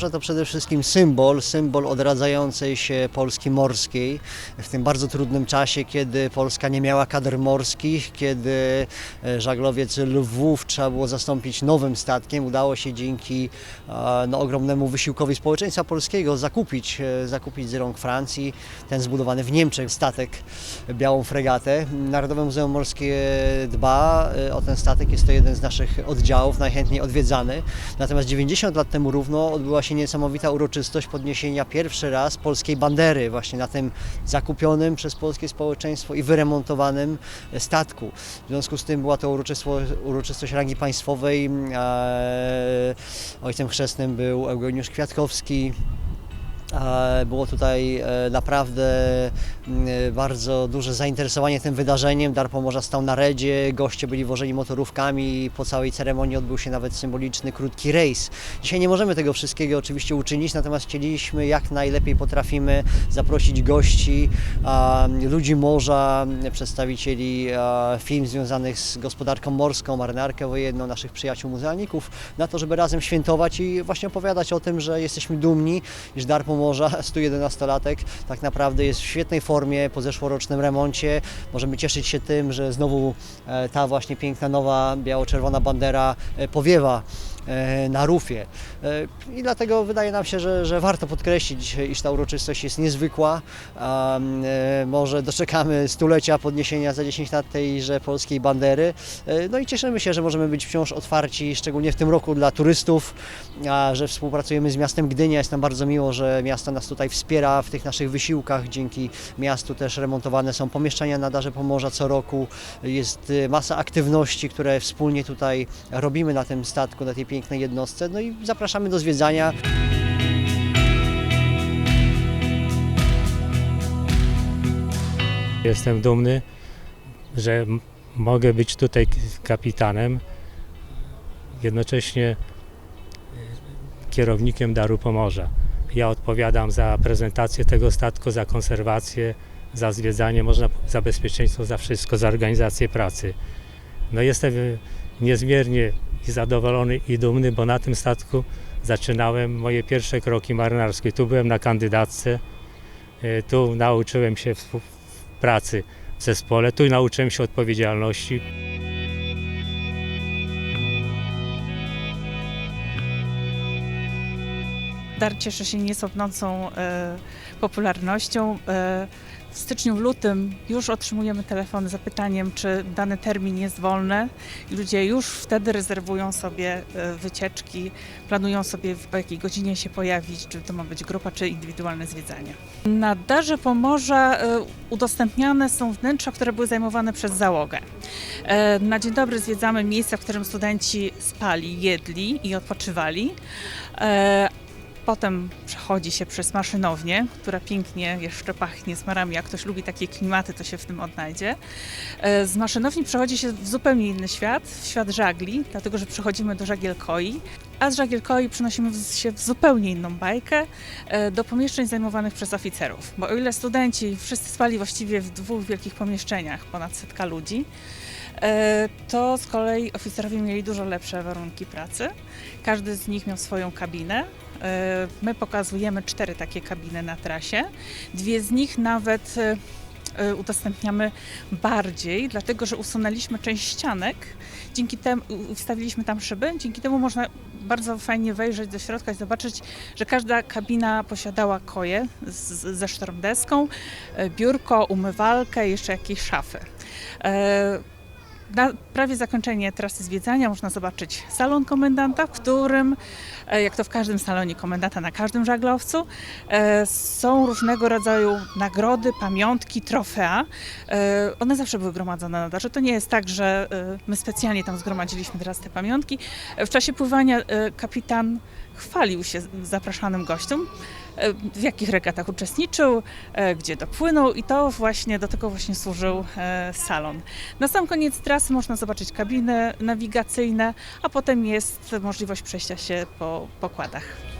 Pomorza to przede wszystkim symbol, symbol odradzającej się Polski morskiej w tym bardzo trudnym czasie, kiedy Polska nie miała kadr morskich, kiedy e, żaglowiec Lwów trzeba było zastąpić nowym statkiem. Udało się dzięki e, no, ogromnemu wysiłkowi społeczeństwa polskiego zakupić, e, zakupić z rąk Francji ten zbudowany w Niemczech statek, białą fregatę. Narodowe Muzeum Morskie dba o ten statek, jest to jeden z naszych oddziałów, najchętniej odwiedzany. Natomiast 90 lat temu równo odbyła się niesamowita uroczystość podniesienia pierwszy raz polskiej bandery właśnie na tym zakupionym przez polskie społeczeństwo i wyremontowanym statku. W związku z tym była to uroczystość, uroczystość rangi państwowej. E, Ojcem chrzestnym był Eugeniusz Kwiatkowski. Było tutaj e, naprawdę m, e, bardzo duże zainteresowanie tym wydarzeniem. Dar Pomorza stał na redzie, goście byli wożeni motorówkami. Po całej ceremonii odbył się nawet symboliczny, krótki rejs. Dzisiaj nie możemy tego wszystkiego oczywiście uczynić, natomiast chcieliśmy jak najlepiej potrafimy zaprosić gości, ludzi morza, przedstawicieli firm związanych z gospodarką morską, marynarkę wojenną, naszych przyjaciół muzealników, na to, żeby razem świętować i właśnie opowiadać o tym, że jesteśmy dumni, iż Dar Pomorza, 111-latek, tak naprawdę jest w świetnej formie po zeszłorocznym remoncie. Możemy cieszyć się tym, że znowu e, ta właśnie piękna, nowa, biało-czerwona bandera e, powiewa na rufie. E, I dlatego wydaje nam się, że, że warto podkreślić, iż ta uroczystość jest niezwykła. E, Może doczekamy stulecia podniesienia za 10 lat tejże polskiej bandery. E, No i cieszymy się, że możemy być wciąż otwarci, szczególnie w tym roku dla turystów, że współpracujemy z miastem Gdynia. Jest nam bardzo miło, że miasto nas tutaj wspiera w tych naszych wysiłkach. Dzięki miastu też remontowane są pomieszczenia na Darze Pomorza co roku. Jest e, masa aktywności, które wspólnie tutaj robimy na tym statku, na tej pięknej jednostce. No i zapraszamy do zwiedzania. Jestem dumny, że mogę być tutaj kapitanem, jednocześnie y, kierownikiem Daru Pomorza. Ja odpowiadam za prezentację tego statku, za konserwację, za zwiedzanie, można za bezpieczeństwo, za wszystko, za organizację pracy. No jestem y, niezmiernie i zadowolony i dumny, bo na tym statku zaczynałem moje pierwsze kroki marynarskie. Tu byłem na kandydatce, y, tu nauczyłem się pracy w zespole. Tu nauczyłem się odpowiedzialności. Dar cieszy się niesłabnącą e, popularnością. E, w styczniu, w lutym już otrzymujemy telefony z zapytaniem, czy dany termin jest wolny ludzie już wtedy rezerwują sobie e, wycieczki, planują sobie w- o jakiej godzinie się pojawić, czy to ma być grupa, czy indywidualne zwiedzanie. Na Darze Pomorza e, udostępniane są wnętrza, które były zajmowane przez załogę. E, Na dzień dobry zwiedzamy miejsca, w którym studenci spali, jedli i odpoczywali. Potem przechodzi się przez maszynownię, która pięknie jeszcze pachnie smarami. Jak ktoś lubi takie klimaty, to się w tym odnajdzie. E, Z maszynowni przechodzi się w zupełnie inny świat, w świat żagli, dlatego że przechodzimy do żagiel koi, a z żagiel koi przenosimy się w zupełnie inną bajkę e, do pomieszczeń zajmowanych przez oficerów. Bo o ile studenci wszyscy spali właściwie w dwóch wielkich pomieszczeniach, ponad setka ludzi, to z kolei oficerowie mieli dużo lepsze warunki pracy. Każdy z nich miał swoją kabinę. E, My pokazujemy cztery takie kabiny na trasie. Dwie z nich nawet e, e, udostępniamy bardziej, dlatego że usunęliśmy część ścianek. Dzięki temu wstawiliśmy tam szyby. Dzięki temu można bardzo fajnie wejrzeć do środka i zobaczyć, że każda kabina posiadała koje z, ze sztormdeską, e, biurko, umywalkę jeszcze jakieś szafy. Na prawie zakończenie trasy zwiedzania można zobaczyć salon komendanta, w którym, e, jak to w każdym salonie komendanta na każdym żaglowcu, e, są różnego rodzaju nagrody, pamiątki, trofea. E, One zawsze były gromadzone na darze. To nie jest tak, że my specjalnie tam zgromadziliśmy teraz te pamiątki. W czasie pływania kapitan chwalił się zapraszanym gościom, w jakich regatach uczestniczył, e, gdzie dopłynął i to właśnie do tego właśnie służył e, salon. Na sam koniec trasy można zobaczyć kabiny nawigacyjne, a potem jest możliwość przejścia się po pokładach.